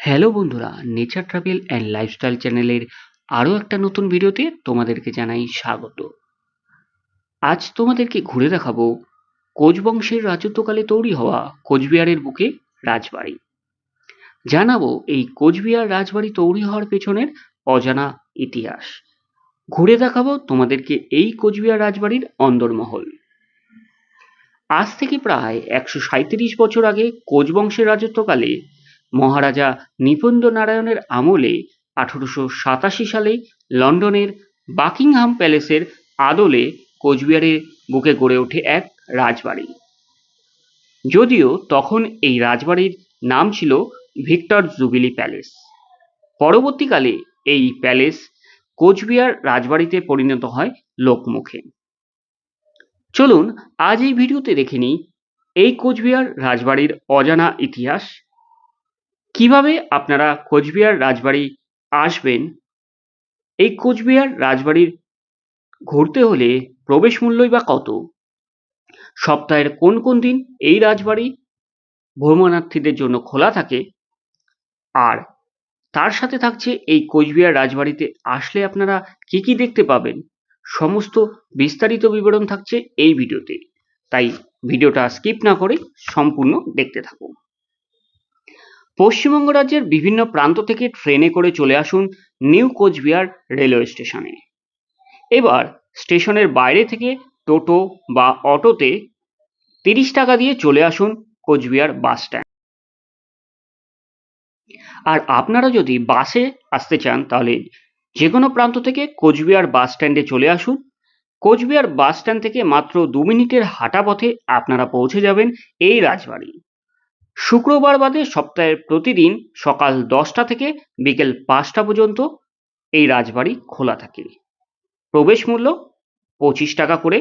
Hello বন্ধুরা nature travel and lifestyle চ্যানেলের আরও একটা নতুন ভিডিওতে তোমাদেরকে জানাই স্বাগত। আজ তোমাদেরকে ঘুরে দেখাবো কোচ বংশের রাজত্বকালে তৈরি হওয়া কোচবিহারের বুকে রাজবাড়ি। জানাব এই কোচবিহার রাজবাড়ি তৈরি হওয়ার পেছনের অজানা ইতিহাস। ঘুরে দেখাবো তোমাদেরকে এই কোচবিহার রাজবাড়ির অন্দরমহল। আজ থেকে প্রায় একশো সাঁইত্রিশ বছর আগে কোচ বংশের রাজত্বকালে মহারাজা নিপন্দ নারায়ণের আমলে আঠারোশো সাতাশি সালে লন্ডনের বাকিংহাম প্যালেসের আদলে কোচবিহারের বুকে গড়ে ওঠে এক রাজবাড়ি। যদিও তখন এই রাজবাড়ির নাম ছিল ভিক্টর জুবিলি প্যালেস। পরবর্তীকালে এই প্যালেস কোচবিহার রাজবাড়িতে পরিণত হয় লোকমুখে। চলুন আজ এই ভিডিওতে দেখে নিই এই কোচবিহার রাজবাড়ির অজানা ইতিহাস কীভাবে আপনারা কোচবিহার রাজবাড়ি আসবেন? এই কোচবিহার রাজবাড়ির ঘুরতে হলে প্রবেশ মূল্যই বা কত? সপ্তাহের কোন কোন দিন এই রাজবাড়ি ভ্রমণার্থীদের জন্য খোলা থাকে? আর তার সাথে থাকছে এই কোচবিহার রাজবাড়িতে আসলে আপনারা কি কি দেখতে পাবেন? সমস্ত বিস্তারিত বিবরণ থাকছে এই ভিডিওতে। তাই ভিডিওটা স্কিপ না করে সম্পূর্ণ দেখতে থাকুন। পশ্চিমবঙ্গ রাজ্যের বিভিন্ন প্রান্ত থেকে ট্রেনে করে চলে আসুন নিউ কোচবিহার রেলওয়ে স্টেশনে। এবার স্টেশনের বাইরে থেকে টোটো বা অটোতে তিরিশ টাকা দিয়ে চলে আসুন কোচবিহার বাস স্ট্যান্ড। আর আপনারা যদি বাসে আসতে চান, তাহলে যে কোনো প্রান্ত থেকে কোচবিহার বাস স্ট্যান্ডে চলে আসুন। কোচবিহার বাস স্ট্যান্ড থেকে মাত্র দু মিনিটের হাঁটা পথে আপনারা পৌঁছে যাবেন এই রাজবাড়ি। শুক্রবার বাদে সপ্তাহের প্রতিদিন সকাল দশটা থেকে বিকেল পাঁচটা পর্যন্ত এই রাজবাড়ি খোলা থাকে। প্রবেশ মূল্য পঁচিশ টাকা করে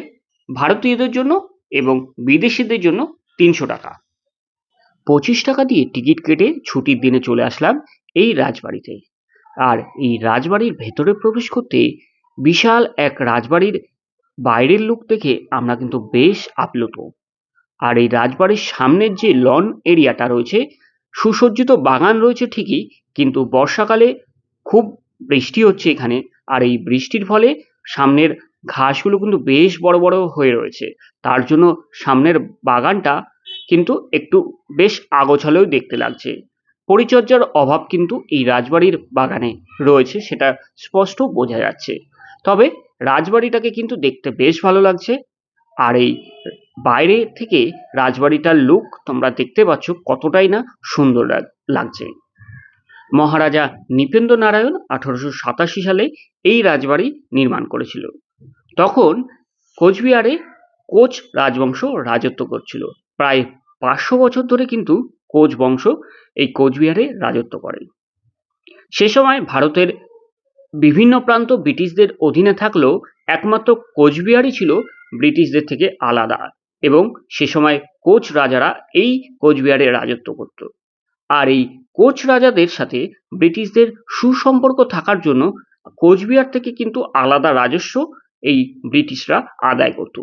ভারতীয়দের জন্য এবং বিদেশিদের জন্য তিনশো টাকা। পঁচিশ টাকা দিয়ে টিকিট কেটে ছুটির দিনে চলে আসলাম এই রাজবাড়িতে। আর এই রাজবাড়ির ভেতরে প্রবেশ করতে বিশাল এক রাজবাড়ির বাইরের লুক দেখে আমরা কিন্তু বেশ আপ্লুত। আর এই রাজবাড়ির সামনের যে লন এরিয়াটা রয়েছে, সুসজ্জিত বাগান রয়েছে ঠিকই, কিন্তু বর্ষাকালে খুব বৃষ্টি হচ্ছে এখানে। আর এই বৃষ্টির ফলে সামনের ঘাসগুলো কিন্তু বেশ বড় বড় হয়ে রয়েছে। তার জন্য সামনের বাগানটা কিন্তু একটু বেশ আগোছালোও দেখতে লাগছে। পরিচর্যার অভাব কিন্তু এই রাজবাড়ির বাগানে রয়েছে, সেটা স্পষ্ট বোঝা যাচ্ছে। তবে রাজবাড়িটাকে কিন্তু দেখতে বেশ ভালো লাগছে। আর এই বাইরে থেকে রাজবাড়িটার লুক তোমরা দেখতে পাচ্ছ কতটাই না সুন্দর লাগছে। মহারাজা নৃপেন্দ্র নারায়ণ আঠারোশো সাতাশি সালে এই রাজবাড়ি নির্মাণ করেছিল। তখন কোচবিহারে কোচ রাজবংশ রাজত্ব করছিল। প্রায় পাঁচশো বছর ধরে কিন্তু কোচ বংশ এই কোচবিহারে রাজত্ব করে। সে সময় ভারতের বিভিন্ন প্রান্ত ব্রিটিশদের অধীনে থাকলেও একমাত্র কোচবিহারই ছিল ব্রিটিশদের থেকে আলাদা এবং সে সময় কোচ রাজারা এই কোচবিহারে রাজত্ব করত। আর এই কোচ রাজাদের সাথে ব্রিটিশদের সুসম্পর্ক থাকার জন্য কোচবিহার থেকে কিন্তু আলাদা রাজস্ব এই ব্রিটিশরা আদায় করত।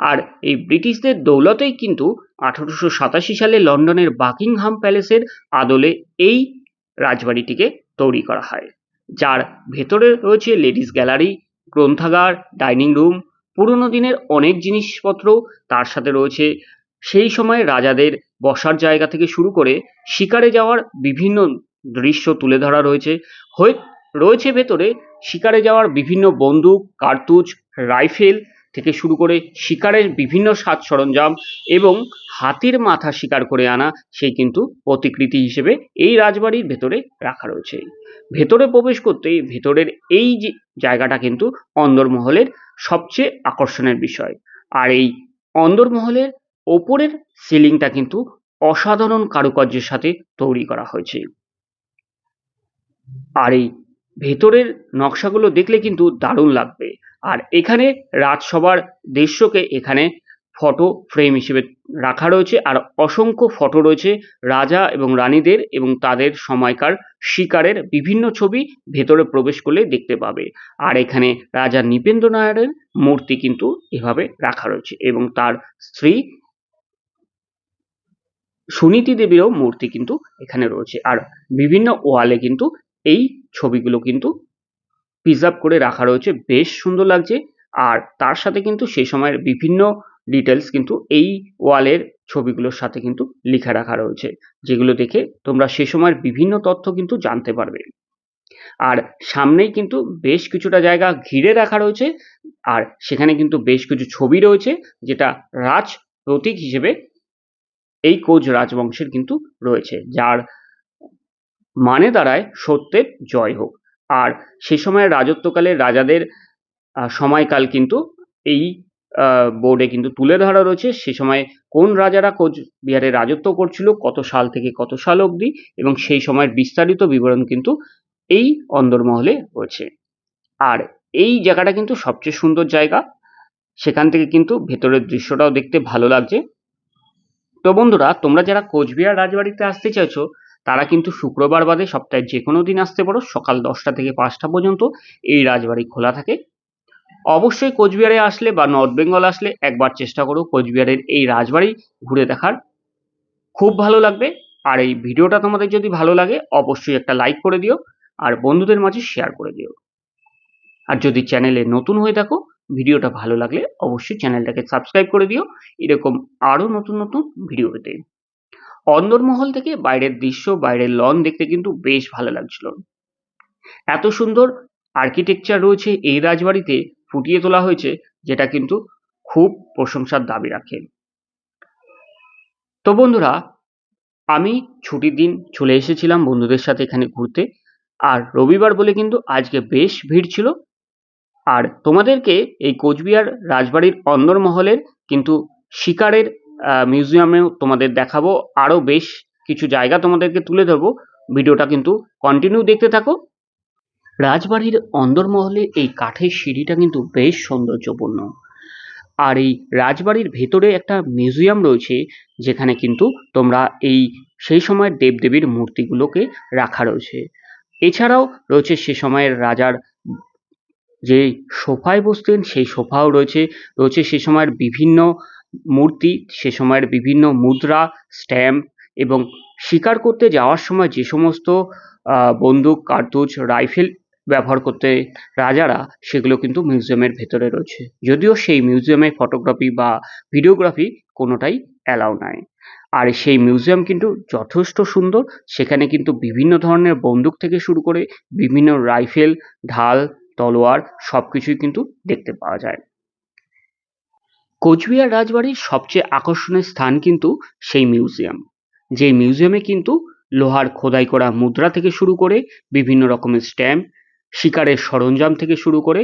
আর এই ব্রিটিশদের দৌলতেই কিন্তু আঠারোশো সাতাশি সালে লন্ডনের বাকিংহাম প্যালেসের আদলে এই রাজবাড়িটিকে তৈরি করা হয়, যার ভেতরে রয়েছে লেডিস গ্যালারি, গ্রন্থাগার, ডাইনিং রুম পুরনো দিনের অনেক জিনিসপত্র তার সাথে রয়েছে। সেই সময় রাজাদের বসার জায়গা থেকে শুরু করে শিকারে যাওয়ার বিভিন্ন দৃশ্য তুলে ধরা রয়েছে। হয়ে রয়েছে ভেতরে শিকারে যাওয়ার বিভিন্ন বন্দুক, কার্তুজ, রাইফেল থেকে শুরু করে শিকারের বিভিন্ন সাজ সরঞ্জাম এবং হাতির মাথা শিকার করে আনা সেই কিন্তু প্রতিকৃতি হিসেবে এই রাজবাড়ির ভেতরে রাখা রয়েছে। ভেতরে প্রবেশ করতেই ভেতরের এই যে জায়গাটা কিন্তু অন্দরমহলের সবচেয়ে আকর্ষণের বিষয়। আর এই অন্দরমহলের ওপরের সিলিংটা কিন্তু অসাধারণ কারুকার্যের সাথে তৈরি করা হয়েছে। আর এই ভেতরের নকশাগুলো দেখলে কিন্তু দারুণ লাগবে। আর এখানে রাজসভার দৃশ্যকে এখানে ফটো ফ্রেম হিসেবে রাখা রয়েছে। আর অসংখ্য ফটো রয়েছে রাজা এবং রানীদের এবং তাদের সময়কার শিকারের বিভিন্ন ছবি ভেতরে প্রবেশ করলে দেখতে পাবে। আর এখানে রাজা নৃপেন্দ্র নারায়ণের মূর্তি কিন্তু এভাবে রাখা রয়েছে এবং তার স্ত্রী সুনীতি দেবীরও মূর্তি কিন্তু এখানে রয়েছে। আর বিভিন্ন ওয়ালে কিন্তু এই ছবিগুলো কিন্তু প্রিজার্ভ করে রাখা রয়েছে। বেশ সুন্দর লাগছে। আর তার সাথে কিন্তু সেই সময়ের বিভিন্ন ডিটেলস কিন্তু এই ওয়ালের ছবিগুলোর সাথে কিন্তু লিখে রাখা রয়েছে, যেগুলো দেখে তোমরা সে সময়ের বিভিন্ন তথ্য কিন্তু জানতে পারবে। আর সামনেই কিন্তু বেশ কিছুটা জায়গা ঘিরে রাখা রয়েছে, আর সেখানে কিন্তু বেশ কিছু ছবি রয়েছে, যেটা রাজ প্রতীক হিসেবে এই কোচ রাজবংশের কিন্তু রয়েছে, যার মানে দাঁড়ায় সত্যের জয় হোক। আর সে সময় রাজত্বকালের রাজাদের সময়কাল কিন্তু এই বোর্ডে কিন্তু তুলে ধরা রয়েছে সে সময় কোন রাজারা কোচবিহারে রাজত্ব করছিল, কত সাল থেকে কত সাল অবধি এবং সেই সময়ের বিস্তারিত বিবরণ কিন্তু এই অন্দরমহলে রয়েছে। আর এই জায়গাটা কিন্তু সবচেয়ে সুন্দর জায়গা। সেখান থেকে কিন্তু ভেতরের দৃশ্যটাও দেখতে ভালো লাগছে। তো বন্ধুরা, তোমরা যারা কোচবিহার রাজবাড়িতে আসতে চাইছো, তারা কিন্তু শুক্রবার বাদে সপ্তাহে যে কোনো দিন আসতে পারো। সকাল দশটা থেকে পাঁচটা পর্যন্ত এই রাজবাড়ি খোলা থাকে। অবশ্যই কোচবিহারে আসলে বা নর্থ বেঙ্গল আসলে একবার চেষ্টা করো কোচবিহারের এই রাজবাড়ি ঘুরে দেখার। খুব ভালো লাগবে। আর এই ভিডিওটা তোমাদের যদি ভালো লাগে, অবশ্যই একটা লাইক করে দিও আর বন্ধুদের মাঝে শেয়ার করে দিও। আর যদি চ্যানেলে নতুন হয়ে থাকো, ভিডিওটা ভালো লাগলে অবশ্যই চ্যানেলটাকে সাবস্ক্রাইব করে দিও। এরকম আরও নতুন নতুন ভিডিও পেতে। অন্দরমহল থেকে বাইরের দৃশ্য, বাইরের লন দেখতে কিন্তু বেশ ভালো লাগছিল। এত সুন্দর আর্কিটেকচার রয়েছে এই রাজবাড়িতে। ফুটিয়ে তোলা হয়েছে, যেটা কিন্তু খুব প্রশংসার দাবি রাখে। তো বন্ধুরা, আমি ছুটির দিন চলে এসেছিলাম বন্ধুদের সাথে এখানে ঘুরতে, আর রবিবার বলে কিন্তু আজকে বেশ ভিড় ছিল। আর তোমাদেরকে এই কোচবিহার রাজবাড়ির অন্দরমহলের কিন্তু শিকারের মিউজিয়ামেও তোমাদের দেখাবো। আরও বেশ কিছু জায়গা তোমাদেরকে তুলে ধরবো। ভিডিওটা কিন্তু কন্টিনিউ দেখতে থাকো। রাজবাড়ির অন্দরমহলে এই কাঠের সিঁড়িটা কিন্তু বেশ সৌন্দর্যপূর্ণ। আর এই রাজবাড়ির ভেতরে একটা মিউজিয়াম রয়েছে, যেখানে কিন্তু তোমরা এই সেই সময়ের দেবদেবীর মূর্তিগুলোকে রাখা রয়েছে। এছাড়াও রয়েছে সে সময়ের রাজার যে সোফায় বসতেন, সেই সোফাও রয়েছে। রয়েছে সে সময়ের বিভিন্ন মূর্তি, সে সময়ের বিভিন্ন মুদ্রা, স্ট্যাম্প এবং শিকার করতে যাওয়ার সময় যে সমস্ত বন্দুক, কার্তুজ, রাইফেল ব্যবহার করতে রাজারা সেগুলো কিন্তু মিউজিয়ামের ভেতরে রয়েছে। যদিও সেই মিউজিয়ামে ফটোগ্রাফি বা ভিডিওগ্রাফি কোনোটাই অ্যালাউ নাই। আর সেই মিউজিয়াম কিন্তু যথেষ্ট সুন্দর, সেখানে কিন্তু বিভিন্ন ধরনের বন্দুক থেকে শুরু করে বিভিন্ন রাইফেল ঢাল, তলোয়ার সব কিছুই কিন্তু দেখতে পাওয়া যায়। কোচবিহার রাজবাড়ির সবচেয়ে আকর্ষণীয় স্থান কিন্তু সেই মিউজিয়াম যে মিউজিয়ামে কিন্তু লোহার খোদাই করা মুদ্রা থেকে শুরু করে বিভিন্ন রকমের স্ট্যাম্প শিকারের সরঞ্জাম থেকে শুরু করে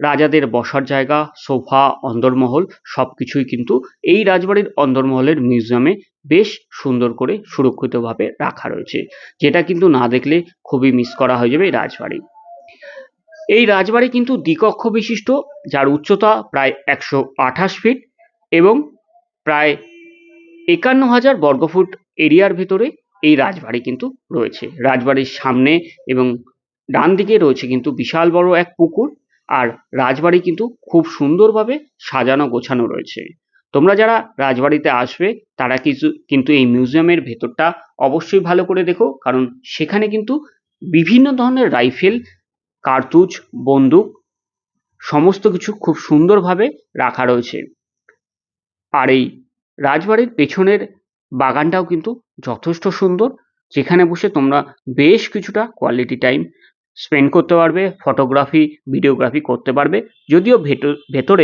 রাজাদের বসার জায়গা, সোফা, অন্দরমহল সব কিছুই কিন্তু এই রাজবাড়ির অন্দরমহলের মিউজিয়ামে বেশ সুন্দর করে সুরক্ষিতভাবে রাখা রয়েছে, যেটা কিন্তু না দেখলে খুবই মিস করা হয়ে যাবে এই রাজবাড়ি। এই রাজবাড়ি কিন্তু দ্বিকক্ষ বিশিষ্ট, যার উচ্চতা প্রায় একশো আঠাশ ফিট এবং প্রায় একান্ন হাজার বর্গফুট এরিয়ার ভেতরে এই রাজবাড়ি কিন্তু রয়েছে। রাজবাড়ির সামনে এবং ডান দিকে রয়েছে কিন্তু বিশাল বড় এক পুকুর আর রাজবাড়ি কিন্তু খুব সুন্দরভাবে সাজানো গোছানো রয়েছে। তোমরা যারা রাজবাড়িতে আসবে, তারা কিছু কিন্তু এই মিউজিয়ামের ভেতরটা অবশ্যই ভালো করে দেখো, কারণ সেখানে কিন্তু বিভিন্ন ধরনের রাইফেল, কার্তুজ, বন্দুক সমস্ত কিছু খুব সুন্দরভাবে রাখা রয়েছে। আর এই রাজবাড়ির পেছনের বাগানটাও কিন্তু যথেষ্ট সুন্দর, যেখানে বসে তোমরা বেশ কিছুটা কোয়ালিটি টাইম স্পেন্ড করতে পারবে ফটোগ্রাফি ভিডিওগ্রাফি করতে পারবে। যদিও ভেতর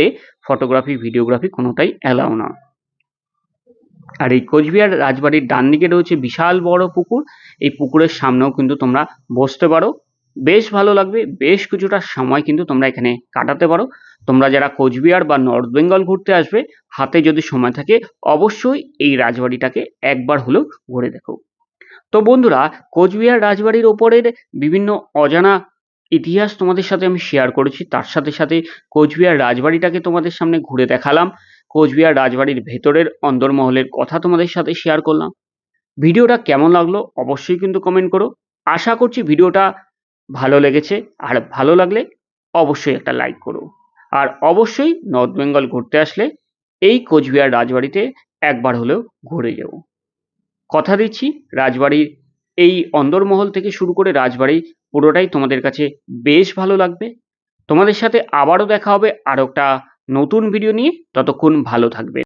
ফটোগ্রাফি ভিডিওগ্রাফি কোনোটাই অ্যালাউ না। আর এই কোচবিহার রাজবাড়ির ডান দিকে রয়েছে বিশাল বড় পুকুর। এই পুকুরের সামনেও কিন্তু তোমরা বসতে পারো। বেশ ভালো লাগবে, বেশ কিছুটা সময় কিন্তু তোমরা এখানে কাটাতে পারো। তোমরা যারা কোচবিহার বা নর্থ বেঙ্গল ঘুরতে আসবে, হাতে যদি সময় থাকে, অবশ্যই এই রাজবাড়িটাকে একবার হলেও ঘুরে দেখো। তো বন্ধুরা, কোচবিহার রাজবাড়ির ওপরের বিভিন্ন অজানা ইতিহাস তোমাদের সাথে আমি শেয়ার করেছি। তার সাথে সাথে কোচবিহার রাজবাড়িটাকে তোমাদের সামনে ঘুরে দেখালাম। কোচবিহার রাজবাড়ির ভেতরের অন্দরমহলের কথা তোমাদের সাথে শেয়ার করলাম। ভিডিওটা কেমন লাগল অবশ্যই কিন্তু কমেন্ট করো। আশা করছি ভিডিওটা ভালো লেগেছে। আর ভালো লাগলে অবশ্যই একটা লাইক করো। আর অবশ্যই নর্থ বেঙ্গল ঘুরতে আসলে এই কোচবিহার রাজবাড়িতে একবার হলেও ঘুরে যাও। কথা দিচ্ছি, রাজবাড়ির এই অন্দরমহল থেকে শুরু করে রাজবাড়ি পুরোটাই তোমাদের কাছে বেশ ভালো লাগবে। তোমাদের সাথে আবারও দেখা হবে আর একটা নতুন ভিডিও নিয়ে। ততক্ষণ ভালো থাকবে।